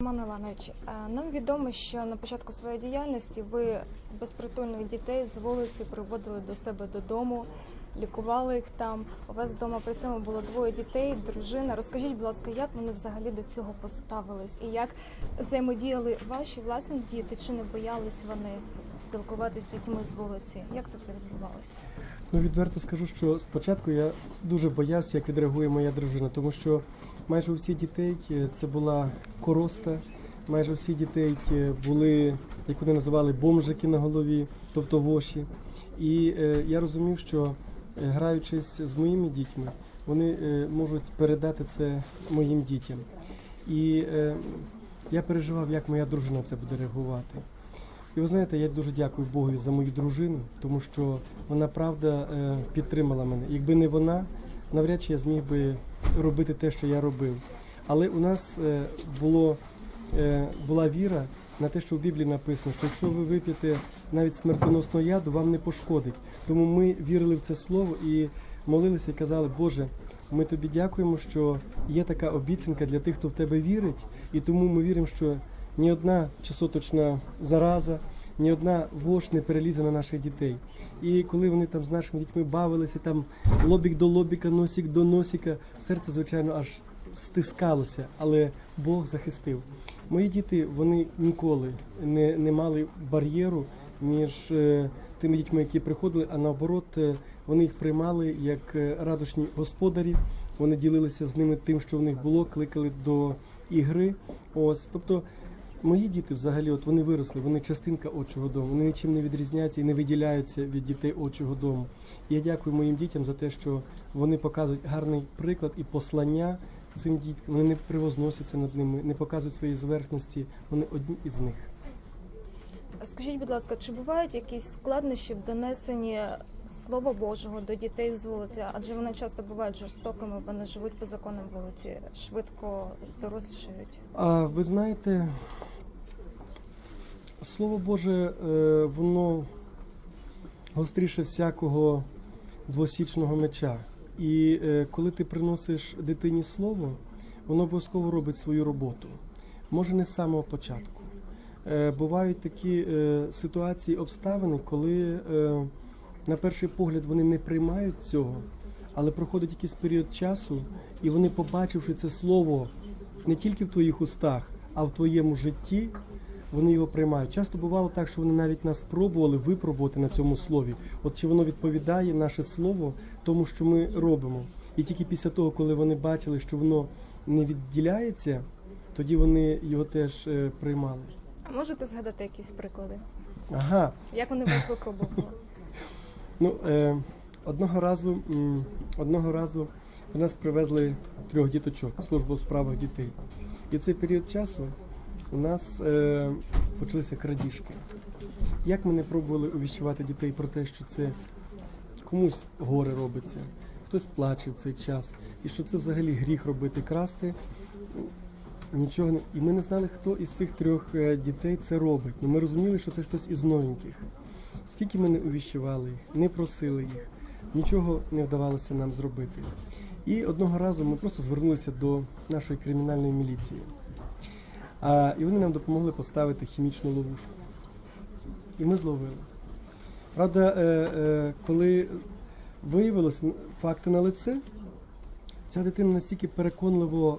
Роман Іванович, е, нам відомо, що на початку своєї діяльності ви безпритульних дітей з вулиці приводили до себе додому, лікували їх там. У вас вдома при цьому було двоє дітей, дружина. Розкажіть, будь ласка, як вони взагалі до цього поставились і як взаємодіяли ваші власні діти? Чи не боялись вони спілкуватися з дітьми з вулиці? Як це все відбувалося? Ну, відверто скажу, що спочатку я дуже боявся, як відреагує моя дружина, тому що майже у всіх дітей е, це була короста, майже у всіх дітей е, були, як вони називали, бомжики на голові, тобто воші. І е, я розумів, що е, граючись з моїми дітьми, вони е, можуть передати це моїм дітям. І е, я переживав, як моя дружина це буде реагувати. І ви знаєте, я дуже дякую Богу за мою дружину, тому що вона правда е, підтримала мене. Якби не вона, навряд чи я зміг би робити те, що я робив. Але у нас е, було, е, була віра на те, що в Біблії написано, що якщо ви вип'єте навіть смертоносного яду, вам не пошкодить. Тому ми вірили в це слово і молилися і казали, Боже, ми тобі дякуємо, що є така обіцянка для тих, хто в тебе вірить, і тому ми віримо, що ні одна часоточна зараза, ні одна вошь не перелізе на наших дітей. І коли вони там з нашими дітьми бавилися, там лобік до лобіка, носик до носика, серце, звичайно, аж стискалося, але Бог захистив. Мої діти вони ніколи не, не мали бар'єру між е, тими дітьми, які приходили, а наоборот, е, вони їх приймали як е, радушні господарі. Вони ділилися з ними тим, що в них було, кликали до ігри. Ось, тобто. Мої діти взагалі, от вони виросли, вони частинка отчого дому, вони нічим не відрізняються і не виділяються від дітей отчого дому. Я дякую моїм дітям за те, що вони показують гарний приклад і послання цим діткам. Вони не привозносяться над ними, не показують свої зверхності. Вони одні із них. Скажіть, будь ласка, чи бувають якісь складнощі в донесенні Слова Божого до дітей з вулиці? Адже вони часто бувають жорстокими, вони живуть по законам вулиці, швидко дорослішають. А ви знаєте, Слово Боже, е, воно гостріше всякого двосічного меча. І е, коли ти приносиш дитині слово, воно обов'язково робить свою роботу. Може, не з самого початку. Е, Бувають такі ситуації, обставини, коли на перший погляд вони не приймають цього, але проходить якийсь період часу, і вони, побачивши це слово не тільки в твоїх устах, а в твоєму житті, вони його приймають. Часто бувало так, що вони навіть нас пробували випробувати на цьому слові. От чи воно відповідає наше слово тому, що ми робимо. І тільки після того, коли вони бачили, що воно не відділяється, тоді вони його теж е, приймали. А можете згадати якісь приклади? Ага, Як вони вас випробували? Ну, е, одного разу, одного разу до нас привезли трьох діточок, службу у справах дітей. І в цей період часу у нас е, почалися крадіжки. Як ми не пробували увіщувати дітей про те, що це комусь горе робиться, хтось плаче в цей час, і що це взагалі гріх робити, красти. Нічого не і ми не знали, хто із цих трьох е, дітей це робить. Ну ми розуміли, що це хтось із новеньких. Скільки ми не увіщували їх, не просили їх, нічого не вдавалося нам зробити. І одного разу ми просто звернулися до нашої кримінальної міліції. А, і вони нам допомогли поставити хімічну ловушку. І ми зловили. Правда, е, е, коли виявилось факти на лице, ця дитина настільки переконливо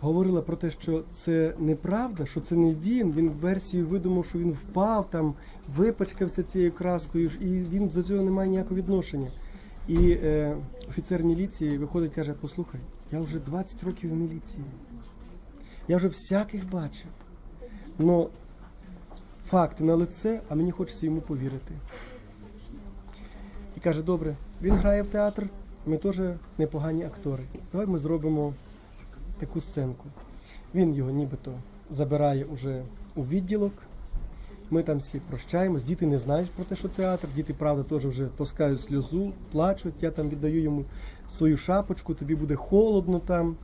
говорила про те, що це неправда, що це не він. Він версію видумав, що він впав там, випачкався цією краскою, і він до цього не має ніякого відношення. І е, офіцер міліції виходить і каже: Послухай, я вже 20 років в міліції. Я вже всяких бачив. Но факти на лице, а мені хочеться йому повірити. І каже: добре, він грає в театр, ми теж непогані актори. Давай ми зробимо таку сценку. Він його нібито забирає уже у відділок. Ми там всі прощаємось, діти не знають про те, що це театр, діти, правда, теж вже пускають сльозу, плачуть. Я там віддаю йому свою шапочку, тобі буде холодно там.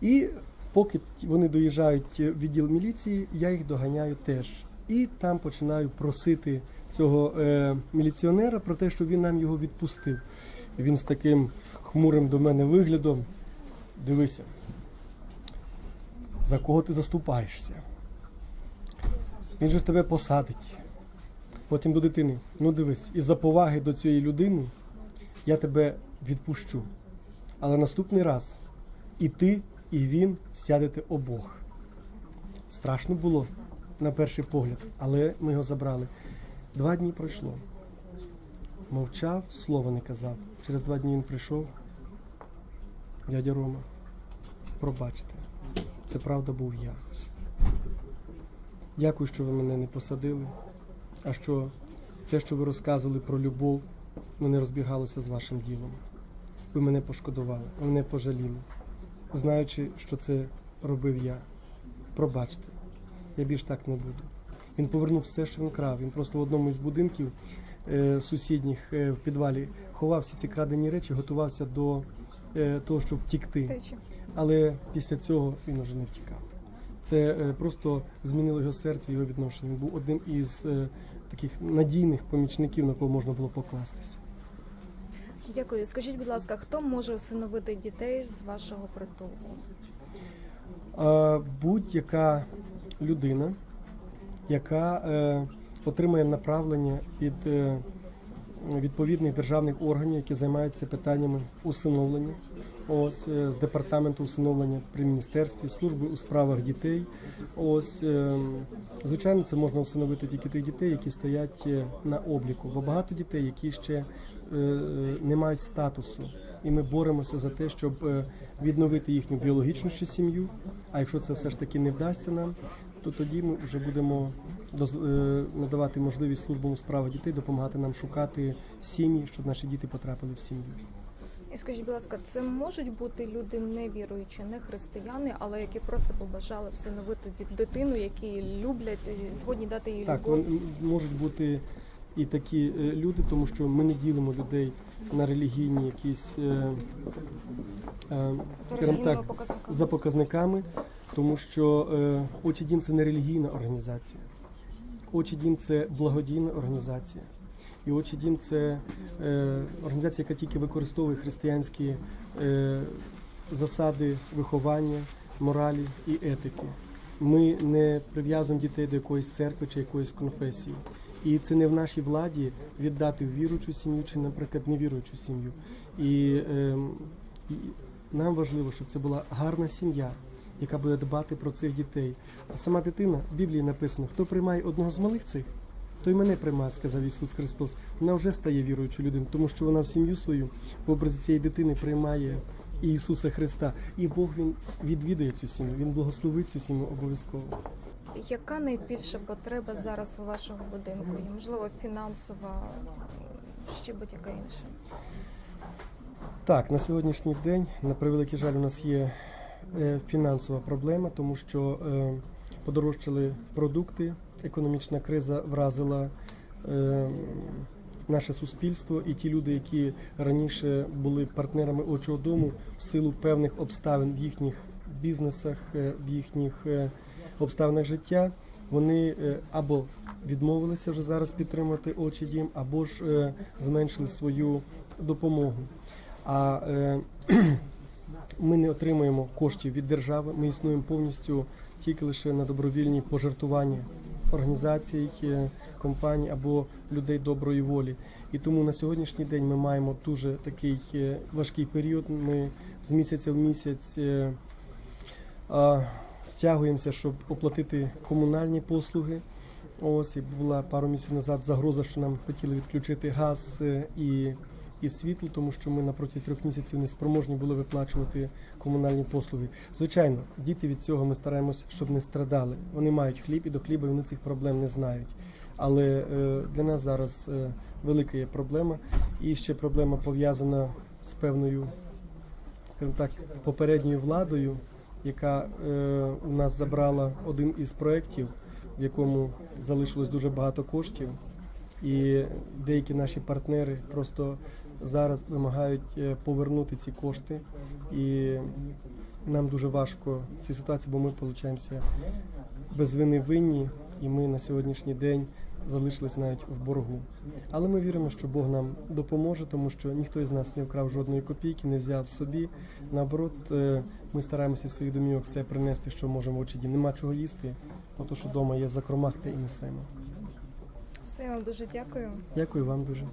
І поки вони доїжджають в відділ міліції, я їх доганяю теж. І там починаю просити цього е, міліціонера про те, щоб він нам його відпустив. Він з таким хмурим до мене виглядом. Дивися. за кого ти заступаєшся. Він же тебе посадить. Потім до дитини. Ну дивись, із-за поваги до цієї людини я тебе відпущу. Але наступний раз і ти, і він сядете обох. Страшно було на перший погляд, але ми його забрали. Два дні пройшло. Мовчав, слова не казав. Через два дні він прийшов. Дядя Рома, пробачте, це правда був я. Дякую, що ви мене не посадили, а що те, що ви розказували про любов, ну, не розбігалося з вашим ділом. Ви мене пошкодували, мене пожаліли, знаючи, що це робив я. Пробачте, я більш так не буду. Він повернув все, що він крав. Він просто в одному із будинків е, сусідніх е, в підвалі ховав всі ці крадені речі, готувався до того, щоб втікти. Але після цього він уже не втікав. Це е, просто змінило його серце, його відношення. Він був одним із е, таких надійних помічників, на кого можна було покластися. Дякую. Скажіть, будь ласка, хто може усиновити дітей з вашого притулку? Будь-яка людина, яка е, отримає направлення від е, відповідних державних органів, які займаються питаннями усиновлення, ось е, з департаменту усиновлення при міністерстві, служби у справах дітей. Ось е, звичайно, це можна усиновити тільки тих дітей, які стоять е, на обліку, бо багато дітей, які ще не мають статусу. І ми боремося за те, щоб відновити їхню біологічну ще сім'ю. А якщо це все ж таки не вдасться нам, то тоді ми вже будемо надавати можливість службам у справах дітей допомагати нам шукати сім'ї, щоб наші діти потрапили в сім'ю. І скажіть, будь ласка, це можуть бути люди невіруючі, не християни, але які просто побажали всиновити дитину, які люблять і згодні дати їй Так, любов. вон- можуть бути і такі е, люди, тому що ми не ділимо людей на релігійні якісь, е, е, скажімо так, показниками. за показниками, тому що е, Очі Дім це не релігійна організація. Очі Дім це благодійна організація. І Очі Дім це е, організація, яка тільки використовує християнські е, засади виховання, моралі і етики. Ми не прив'язуємо дітей до якоїсь церкви чи якоїсь конфесії. І це не в нашій владі віддати в віруючу сім'ю чи, наприклад, невіруючу сім'ю. І, ем, і нам важливо, щоб це була гарна сім'я, яка буде дбати про цих дітей. А сама дитина в Біблії написано: хто приймає одного з малих цих, той мене приймає, сказав Ісус Христос. Вона вже стає віруючою людиною, тому що вона в сім'ю свою в образі цієї дитини приймає Ісуса Христа. І Бог він відвідує цю сім'ю, він благословить цю сім'ю обов'язково. Яка найбільша потреба зараз у вашого будинку? І, можливо, фінансова, ще будь-яка інша. Так, на сьогоднішній день, на превеликий жаль, у нас є фінансова проблема, тому що е, подорожчали продукти, економічна криза вразила е, наше суспільство, і ті люди, які раніше були партнерами очого дому, в силу певних обставин в їхніх бізнесах, е, в їхніх е, обставинах життя, вони е, або відмовилися вже зараз підтримувати очі дім, або ж е, зменшили свою допомогу. А е, ми не отримуємо коштів від держави. Ми існуємо повністю тільки лише на добровільні пожертвування організацій, е, компаній або людей доброї волі. І тому на сьогоднішній день ми маємо дуже такий е, важкий період. Ми з місяця в місяць е, стягуємося, щоб оплатити комунальні послуги. Ось і була пару місяців назад загроза, що нам хотіли відключити газ і, і світло, тому що ми на протязі трьох місяців не спроможні були виплачувати комунальні послуги. Звичайно, діти від цього ми стараємося, щоб не страдали. Вони мають хліб і до хліба вони цих проблем не знають. Але е, для нас зараз е, велика є проблема, і ще проблема пов'язана з певною, скажімо так, попередньою владою, яка е, у нас забрала один із проєктів, в якому залишилось дуже багато коштів, і деякі наші партнери просто зараз вимагають е, повернути ці кошти. І нам дуже важко в цій ситуації, бо ми получаємося без вини винні, і ми на сьогоднішній день залишились навіть в боргу. Але ми віримо, що Бог нам допоможе, тому що ніхто із нас не вкрав жодної копійки, не взяв собі. Наоборот, е, ми стараємося своїх домівок все принести, що можемо в очі. Нема чого їсти, ото що вдома є в закромах, те і несемо. Все, я вам дуже дякую. Дякую вам дуже.